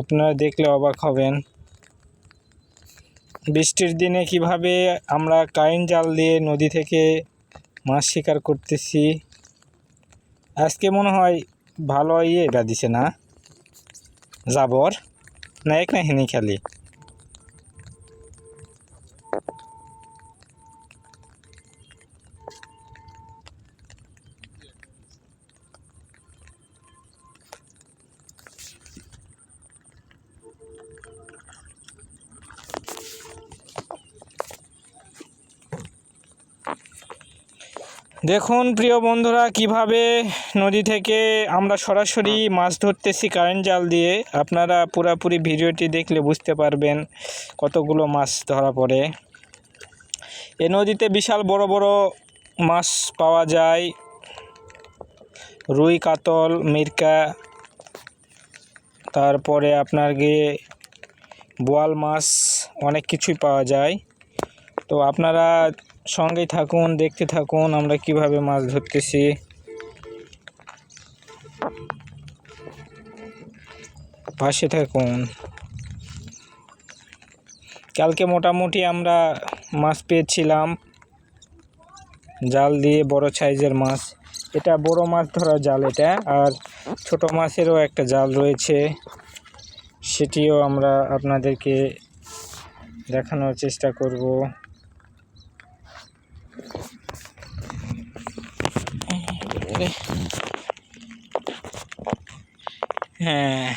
আপনারা দেখলে অবাক হবেন। বৃষ্টির দিনে কীভাবে আমরা কারেন্ট জাল দিয়ে নদী থেকে মাছ শিকার করতেছি, আজকে মনে হয় ভালো ইয়ে দিছে না? জাবর? না এক না হিনি খালি। দেখুন, প্রিয় বন্ধুরা, কীভাবে নদী থেকে আমরা সরাসরি মাছ ধরতেছি কারেন্ট জাল দিয়ে, আপনারা পুরাপুরি ভিডিওটি দেখলে বুঝতে পারবেন কতগুলো মাছ ধরা পড়ে। এ নদীতে বিশাল বড় বড় মাছ পাওয়া যায়। রুই, কাতল, মিরকা, তারপরে আপনার গিয়ে বোয়াল মাছ, অনেক কিছুই পাওয়া যায়। তো আপনারা সঙ্গেই থাকুন, দেখতে থাকুন, আমরা কীভাবে মাছ ধরতেছি। পাশে থাকুন। কালকে মোটামুটি আমরা মাছ পেয়েছিলাম। জাল দিয়ে বড় সাইজের মাছ। এটা বড় মাছ ধরা জাল এটা, আর ছোট মাছেরও একটা জাল রয়েছে। সেটিও আমরা আপনাদেরকে দেখানোর চেষ্টা করব। হ্যাঁ।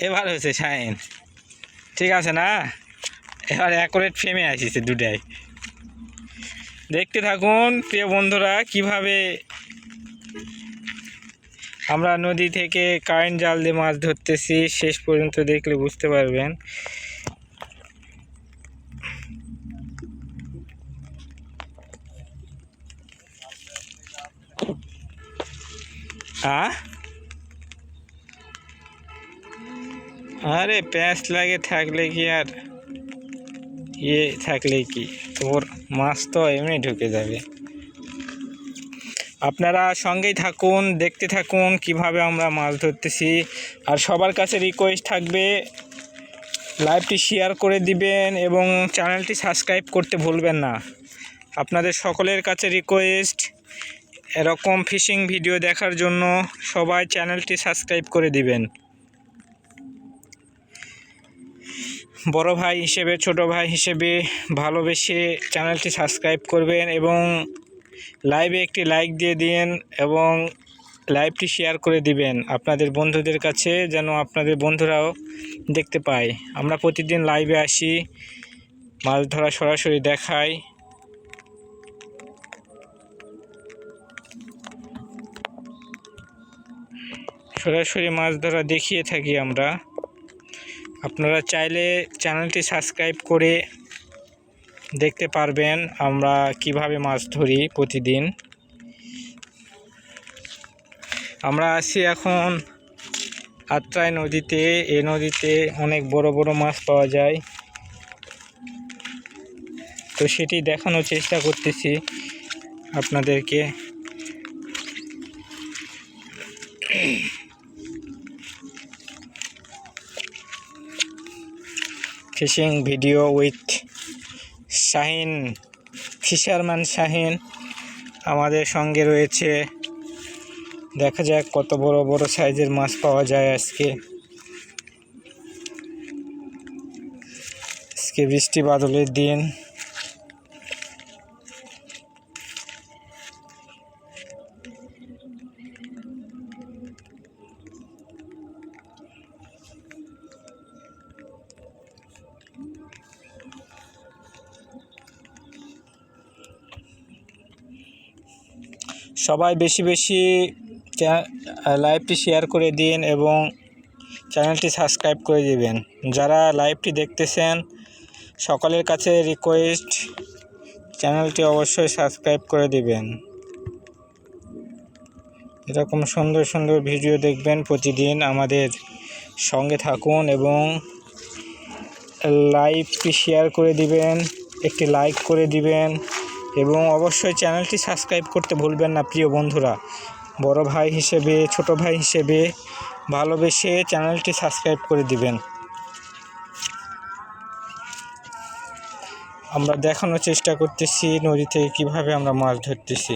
এবার হয়েছে, শাইন। ঠিক আছে না? এবার অ্যাকোরেট ফেমে আসিছে দুটাই। দেখতে থাকুন, প্রিয় বন্ধুরা, কীভাবে আমরা নদী থেকে কারেন্ট জাল দিয়ে মাছ ধরতেছি, শেষ পর্যন্ত দেখলে বুঝতে পারবেন। আরে প্যাঁচ লাগে থাকলে কি আর? ইয়ে থাকলে কি? তোর মাছ তো এমনি ঢুকে যাবে। আপনারা সঙ্গেই থাকুন, দেখতে থাকুন কীভাবে আমরা মাছ ধরতেছি। আর সবার কাছে রিকোয়েস্ট থাকবে লাইভটি শেয়ার করে দিবেন এবং চ্যানেলটি সাবস্ক্রাইব করতে ভুলবেন না। আপনাদের সকলের কাছে রিকোয়েস্ট এরকম ফিশিং ভিডিও দেখার জন্য সবাই চ্যানেলটি সাবস্ক্রাইব করে দিবেন। বড় ভাই হিসেবে, ছোট ভাই হিসেবে ভালোবেসে চ্যানেলটি সাবস্ক্রাইব করবেন এবং লাইভে একটি লাইক দিয়ে দিন এবং লাইভটি শেয়ার করে দিবেন আপনাদের বন্ধুদের কাছে যেন আপনাদের বন্ধুরাও দেখতে পায়। আমরা প্রতিদিন লাইভে আসি, মাছ ধরা সরাসরি দেখাই। সরাসরি মাছ ধরা দেখিয়ে থাকি আমরা। আপনারা চাইলে চ্যানেলটি সাবস্ক্রাইব করে দেখতে পারবেন আমরা কীভাবে মাছ ধরি প্রতিদিন। আমরা আছি এখন আত্রাই নদীতে। এই নদীতে অনেক বড় বড় মাছ পাওয়া যায়। তো সেটি দেখানোর চেষ্টা করতেছি আপনাদেরকে। Fishing video with Shahin, fisherman Shahin আমাদের সঙ্গে রয়েছে। দেখা যাক কত বড় বড় সাইজের মাছ পাওয়া যায় আজকে। আজকে বৃষ্টি বাদলের দিন। সবাই বেশি বেশি লাইভটি শেয়ার করে দিন এবং চ্যানেলটি সাবস্ক্রাইব করে দিবেন। যারা লাইভটি দেখতেছেন, সকলের কাছে রিকোয়েস্ট চ্যানেলটি অবশ্যই সাবস্ক্রাইব করে দিবেন। এরকম সুন্দর সুন্দর ভিডিও দেখবেন প্রতিদিন আমাদের সঙ্গে থাকুন এবং লাইভটি শেয়ার করে দিবেন, একটি লাইক করে দিবেন। এবং অবশ্যই চ্যানেলটি সাবস্ক্রাইব করতে ভুলবেন না, প্রিয় বন্ধুরা। বড় ভাই হিসেবে, ছোট ভাই হিসেবে ভালোবেসে চ্যানেলটি সাবস্ক্রাইব করে দিবেন। আমরা দেখানোর চেষ্টা করতেছি নদী থেকে কীভাবে আমরা মাছ ধরতেছি।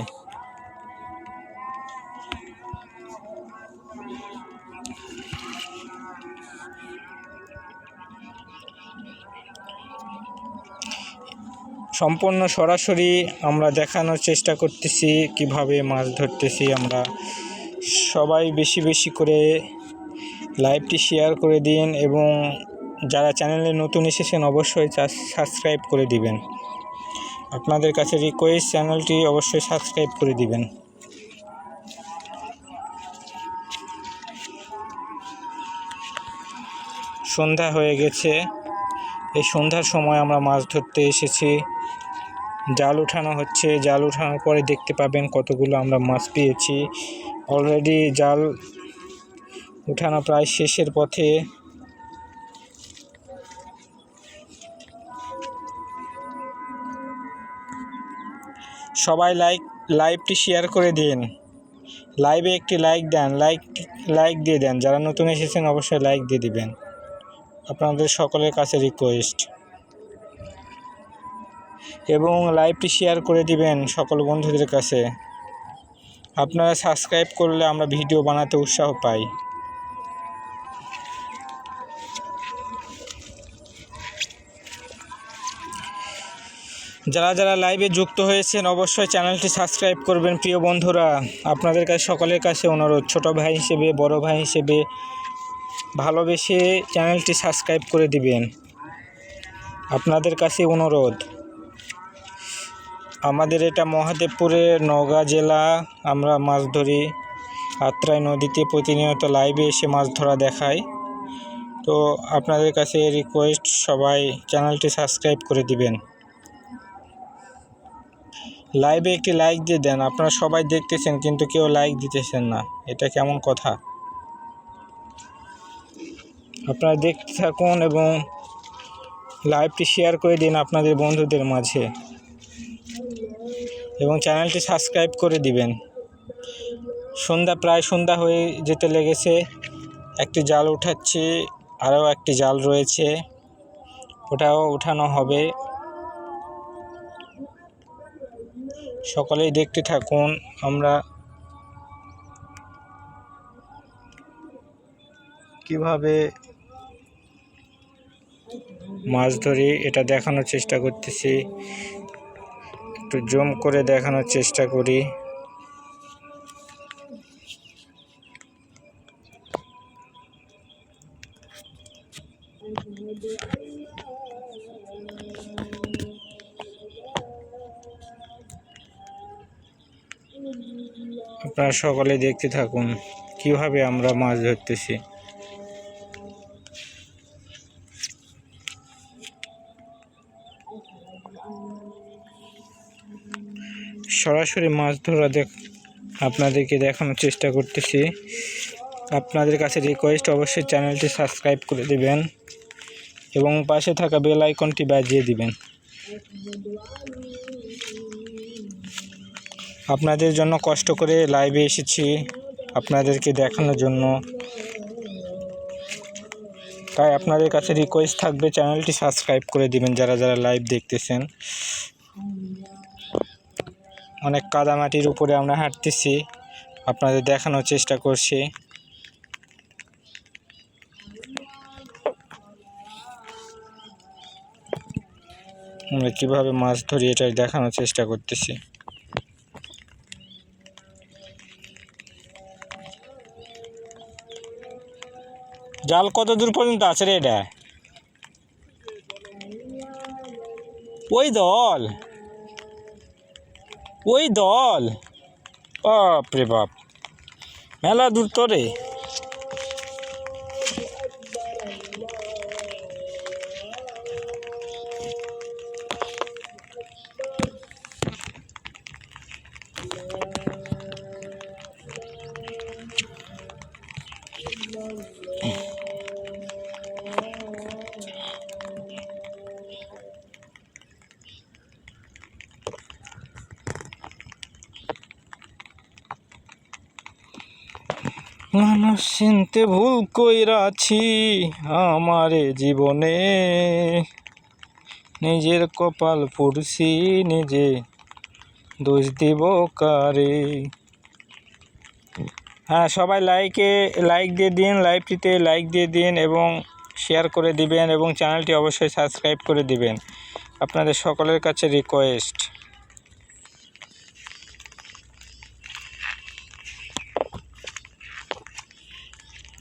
সম্পূর্ণ সরাসরি আমরা দেখানোর চেষ্টা করতেছি, কীভাবে মাছ ধরতেছি আমরা। সবাই বেশি বেশি করে লাইভটি শেয়ার করে দিন এবং যারা চ্যানেলে নতুন এসেছেন অবশ্যই সাবস্ক্রাইব করে দিবেন। আপনাদের কাছে রিকোয়েস্ট চ্যানেলটি অবশ্যই সাবস্ক্রাইব করে দিবেন। সন্ধ্যা হয়ে গেছে। এই সন্ধ্যার সময় আমরা মাছ ধরতে এসেছি। জাল উঠানো হচ্ছে। জাল উঠানোর পরে দেখতে পাবেন কতগুলো আমরা মাছ পেয়েছি। অলরেডি জাল উঠানো প্রায় শেষের পথে। সবাই লাইক, লাইভটি শেয়ার করে দিন। লাইভে একটি লাইক দেন, লাইক লাইক দিয়ে দেন। যারা নতুন এসেছেন, অবশ্যই লাইক দিয়ে দিবেন। আপনাদের সকলের কাছে রিকোয়েস্ট এবং লাইভটি শেয়ার করে দিবেন সকল বন্ধুদের কাছে। আপনারা সাবস্ক্রাইব করলে আমরা ভিডিও বানাতে উৎসাহ পাই। যারা যারা লাইভে যুক্ত হয়েছেন, অবশ্যই চ্যানেলটি সাবস্ক্রাইব করবেন প্রিয় বন্ধুরা। আপনাদের কাছে, সকলের কাছে অনুরোধ, ছোট ভাই হিসেবে, বড় ভাই হিসেবে ভালোবেসে চ্যানেলটি সাবস্ক্রাইব করে দিবেন। আপনাদের কাছে অনুরোধ। আমাদের এটা মহাদেবপুরে নওগাঁ জেলা, আমরা মাছ ধরি। আত্রাই নদীতে প্রতিনিয়ত লাইভে এসে মাছ ধরা দেখায়। তো আপনাদের কাছে রিকোয়েস্ট সবাই চ্যানেলটি সাবস্ক্রাইব করে দিবেন। লাইভে একটি লাইক দিয়ে দেন। আপনারা সবাই দেখতেছেন, কিন্তু কেউ লাইক দিতেছেন না। এটা কেমন কথা? আপনারা দেখতে থাকুন এবং লাইভটি শেয়ার করে দিন আপনাদের বন্ধুদের মাঝে। এবং চ্যানেলটি সাবস্ক্রাইব করে দিবেন। সন্ধ্যা, প্রায় সন্ধ্যা হয়ে যেতে লেগেছে। একটি জাল উঠাচ্ছি, আরও একটি জাল রয়েছে। ওটাও উঠানো হবে। সকলেই দেখতে থাকুন, আমরা কীভাবে মাছ ধরি, এটা দেখানোর চেষ্টা করতেছি। একটু জুম করে দেখানোর চেষ্টা করি। আপনারা সকলে দেখতে থাকুন কীভাবে আমরা মাছ ধরতেছি। সরাসরি মাছ ধরা দেখ, আপনাদেরকে দেখানোর চেষ্টা করতেছি। আপনাদের কাছে রিকোয়েস্ট অবশ্যই চ্যানেলটি সাবস্ক্রাইব করে দিবেন এবং পাশে থাকা বেল আইকনটি বাজিয়ে দিবেন। আপনাদের জন্য কষ্ট করে লাইভে এসেছি আপনাদেরকে দেখানোর জন্য। তাই আপনাদের কাছে রিকোয়েস্ট থাকবে চ্যানেলটি সাবস্ক্রাইব করে দিবেন যারা যারা লাইভ দেখতেছেন। অনেক কাদামাটির উপরে আমরা হাঁটতেছি। আপনাদের দেখানোর চেষ্টা করছি। আমরা কীভাবে মাছ ধরি এটাই দেখানোর চেষ্টা করতেছি। জাল কত দূর পর্যন্ত আছে রে এটা? ওই দল। ওই দল বাপ রে বাপ মেলা দূর তোরে Thank you. চিনতে ভুল কইরাছি আমারে জীবনে। নিজের কপাল পুড়ছি, নিজে দোষ দিব কারে? হ্যাঁ সবাই লাইকে লাইক দিয়ে দিন লাইভটিতে লাইক দিয়ে দিন এবং শেয়ার করে দিবেন এবং চ্যানেলটি অবশ্যই সাবস্ক্রাইব করে দিবেন। আপনাদের সকলের কাছে রিকোয়েস্ট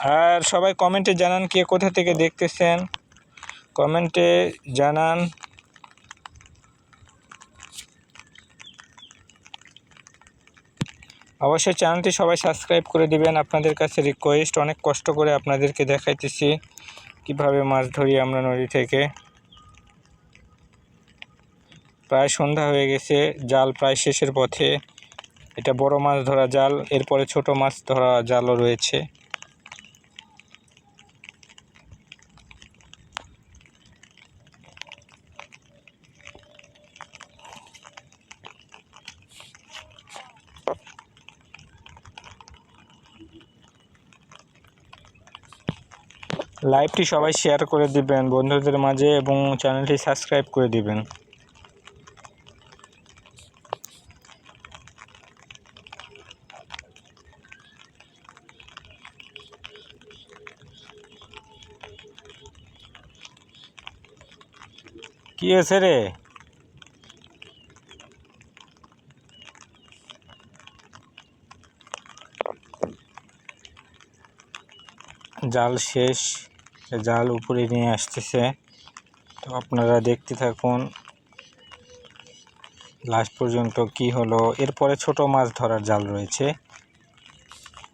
আর সবাই কমেন্টে জানান কে কোথা থেকে দেখতেছেন। কমেন্টে জানান। অবশ্যই চ্যানেলটি সবাই সাবস্ক্রাইব করে দিবেন। আপনাদের কাছে রিকোয়েস্ট অনেক কষ্ট করে আপনাদেরকে দেখাইতেছি। কীভাবে মাছ ধরি আমরা নদী থেকে। প্রায় সন্ধ্যা হয়ে গেছে, জাল প্রায় শেষের পথে। এটা বড় মাছ ধরা জাল, এরপরে ছোট মাছ ধরা জালও রয়েছে। লাইভটি সবাই শেয়ার করে দিবেন, বন্ধুদের মাঝে এবং চ্যানেলটি সাবস্ক্রাইব করে দিবেন। কি হয়েছে রে? জাল শেষ। জাল উপরে নিয়ে আসতেছে। তো আপনারা দেখতে থাকুন, লাস্ট পর্যন্ত কি হলো। এরপরে ছোট মাছ ধরার জাল রয়েছে।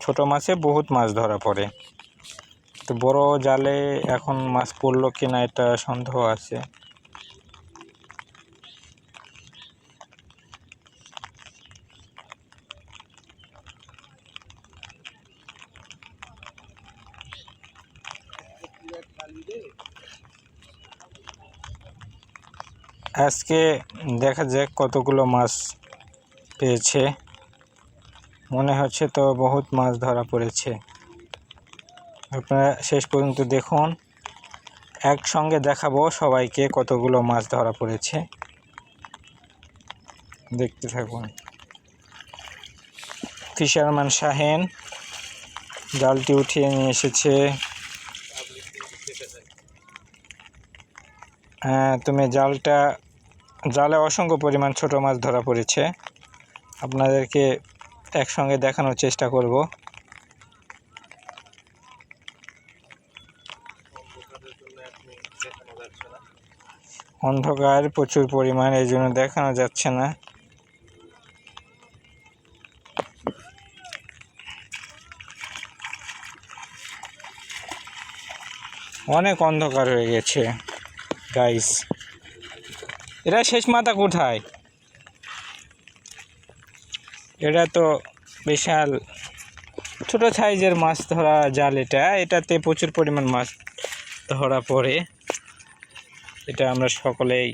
ছোট মাছে বহুত মাছ ধরা পড়ে। তো বড় জালে এখন মাছ পড়ল কিনা এটা সন্দেহ আছে। আজকে দেখা যাক কতগুলো মাছ পেয়েছে। মনে হচ্ছে তো বহুত মাছ ধরা পড়েছে। আপনারা শেষ পর্যন্ত দেখুন। একসঙ্গে দেখাবো সবাইকে কতগুলো মাছ ধরা পড়েছে। দেখতে থাকুন। ফিশারম্যান শাহেন, জালটি উঠিয়ে নিয়ে এসেছে। হ্যাঁ তুমি জালটা জালে অসংখ্য পরিমাণ ছোট মাছ ধরা পড়েছে। আপনাদেরকে একসঙ্গে দেখানোর চেষ্টা করব। অন্ধকার, প্রচুর পরিমাণ, এই জন্য দেখানো যাচ্ছে না। অনেক অন্ধকার হয়ে গেছে গাইস এরা শেষ মাথা কোথায়? এটা তো বিশাল, ছোট সাইজের মাছ ধরা জাল এটা। এটাতে প্রচুর পরিমাণ মাছ ধরা পড়ে। এটা আমরা সকলেই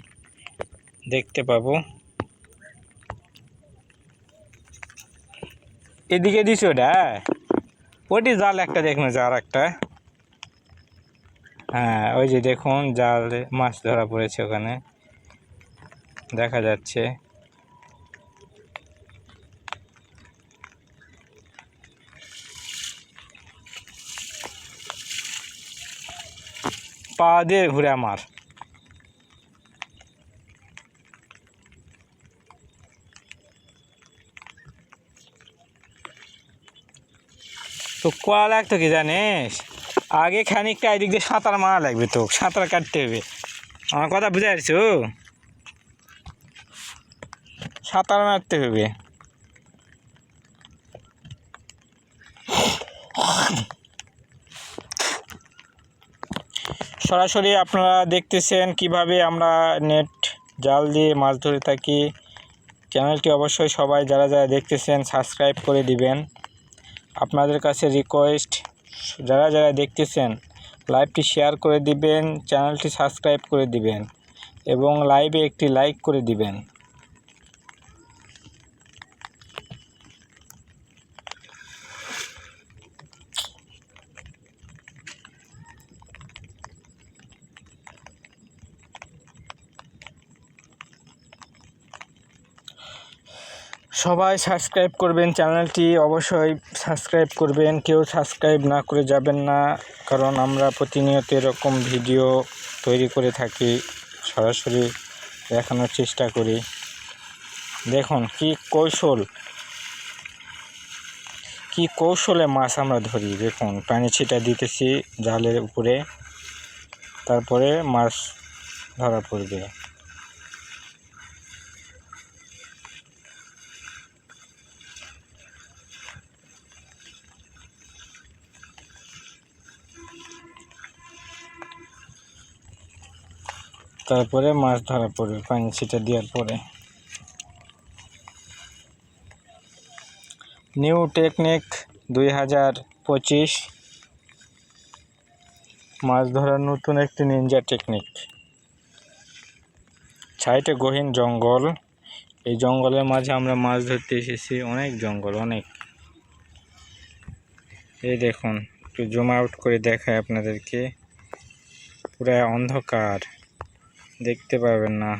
দেখতে পাবো। এদিকে দিছো ওটা ওটি জাল একটা দেখুন আর একটা। হ্যাঁ ওই যে দেখুন, জাল মাছ ধরা পড়েছে ওখানে। দেখা যাচ্ছে। পা দিয়ে ঘুরে আমার। তো কোয়া লাগতো কি জানিস? আগে খানিকটা এদিক দিয়ে সাঁতার মারা লাগবে তো সাঁতার কাটতে হবে। আমার কথা বুঝে আসছো? সাঁতার মারতে হবে। সরাসরি আপনারা দেখতেছেন কীভাবে আমরা নেট জাল দিয়ে মাছ ধরে থাকি। চ্যানেলটি অবশ্যই সবাই যারা যারা দেখতেছেন সাবস্ক্রাইব করে দিবেন। আপনাদের কাছে রিকোয়েস্ট যারা যারা দেখতেছেন লাইভটি শেয়ার করে দিবেন, চ্যানেলটি সাবস্ক্রাইব করে দিবেন এবং লাইভে একটি লাইক করে দিবেন। সবাই সাবস্ক্রাইব করবেন চ্যানেলটি, অবশ্যই সাবস্ক্রাইব করবেন। কেউ সাবস্ক্রাইব না করে যাবেন না, কারণ আমরা প্রতিনিয়ত এরকম ভিডিও তৈরি করে থাকি, সরাসরি দেখানোর চেষ্টা করি। দেখুন, কি কৌশল, কি কৌশলে মাছ আমরা ধরি। দেখুন, পানি ছিটা দিতেছি জালের উপরে, তারপরে মাছ ধরা পড়বে। তারপরে মাছ ধরা পড়বে পানি ছিটা দেওয়ার পরে। নিউ টেকনিক দুই হাজার পঁচিশ। মাছ ধরার নতুন একটি নিনজা টেকনিক সাইডে গহীন জঙ্গল। এই জঙ্গলের মাঝে আমরা মাছ ধরতে এসেছি। অনেক জঙ্গল, অনেক। এই দেখুন, একটু জুম আউট করে দেখায় আপনাদেরকে। পুরো অন্ধকার। দেখতে পারবেন না।